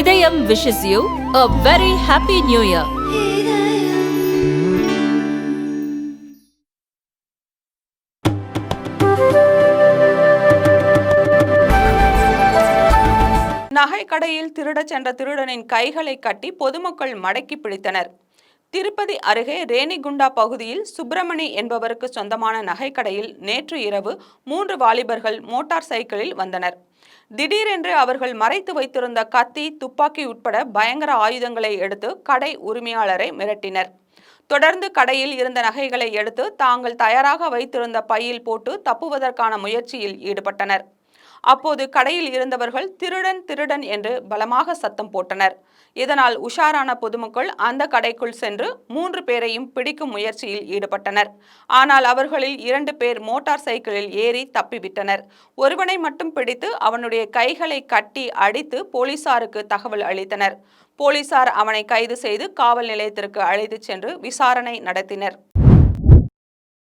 Idhayam wishes you a very happy new year நகை கடையில் திருடச் சென்ற திருடனின் கைகளை கட்டி பொதுமக்கள் மடக்கி பிடித்தனர். திருப்பதி அருகே ரேணிகுண்டா பகுதியில் சுப்பிரமணி என்பவருக்கு சொந்தமான நகைக்கடையில் நேற்று இரவு மூன்று வாலிபர்கள் மோட்டார் சைக்கிளில் வந்தனர். திடீரென்று அவர்கள் மறைத்து வைத்திருந்த கத்தி துப்பாக்கி உட்பட பயங்கர ஆயுதங்களை எடுத்து கடை உரிமையாளரை மிரட்டினர். தொடர்ந்து கடையில் இருந்த நகைகளை எடுத்து தாங்கள் தயாராக வைத்திருந்த பையில் போட்டு தப்புவதற்கான முயற்சியில் ஈடுபட்டனர். அப்போது கடையில் இருந்தவர்கள் திருடன் திருடன் என்று பலமாக சத்தம் போட்டனர். இதனால் உஷாரான பொதுமக்கள் அந்த கடைக்குள் சென்று மூன்று பேரையும் பிடிக்கும் முயற்சியில் ஈடுபட்டனர். ஆனால் அவர்களில் இரண்டு பேர் மோட்டார் சைக்கிளில் ஏறி தப்பிவிட்டனர். ஒருவனை மட்டும் பிடித்து அவனுடைய கைகளை கட்டி அடித்து போலீசாருக்கு தகவல் அளித்தனர். போலீசார் அவனை கைது செய்து காவல் நிலையத்திற்கு அழைத்துச் சென்று விசாரணை நடத்தினர்.